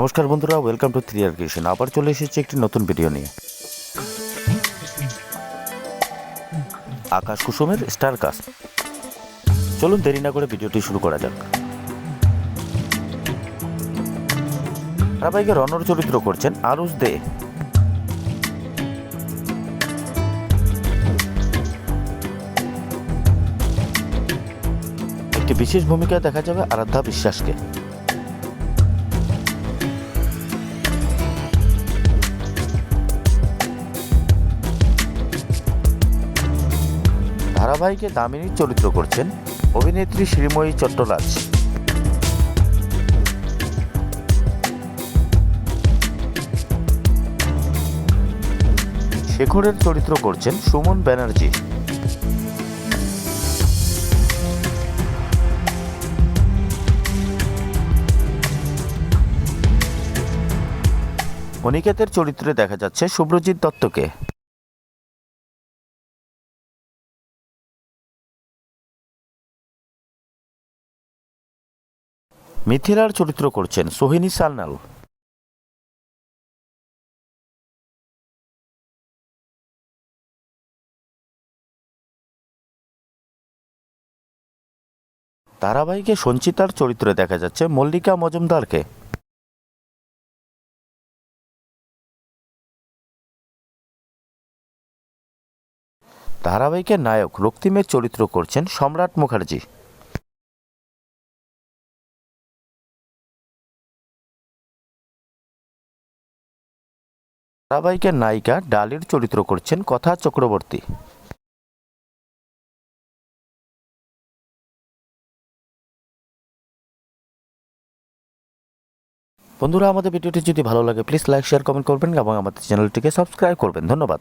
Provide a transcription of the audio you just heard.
নমস্কার বন্ধুরা welcome to three R creation আবার চলে এসেছি একটি নতুন ভিডিও নিয়ে। আকাশ কুসুমের স্টার কাস্ট চলুন দেরি না করে ভিডিওটি শুরু করা যাক। ধারাবাহিকে রণর চরিত্র করছেন আরুষ দে। একটি বিশেষ ভূমিকায় দেখা যাবে আরাধ্যা বিশ্বাসকে। ধারাবাহিকে দামিনীর চরিত্র করছেন অভিনেত্রী শ্রীময়ী চট্টরাজ। শেখরের চরিত্র করছেন সুমন ব্যানার্জি। অনিকেতের চরিত্রে দেখা যাচ্ছে শুভ্রজিৎ দত্তকে। মিথিলার চরিত্র করছেন সোহিনী সালনাল ধারাবাহিকে সঞ্চিতার চরিত্রে দেখা যাচ্ছে মল্লিকা মজুমদারকে। ধারাবাহিকের নায়ক রক্তিমের চরিত্র করছেন সম্রাট মুখার্জি। ধারাবাহিকের নায়িকা ডালির চরিত্র করছেন কথা চক্রবর্তী। বন্ধুরা, আমাদের ভিডিওটি যদি ভালো লাগে প্লিজ লাইক শেয়ার কমেন্ট করবেন এবং আমাদের চ্যানেলটিকে সাবস্ক্রাইব করবেন। ধন্যবাদ।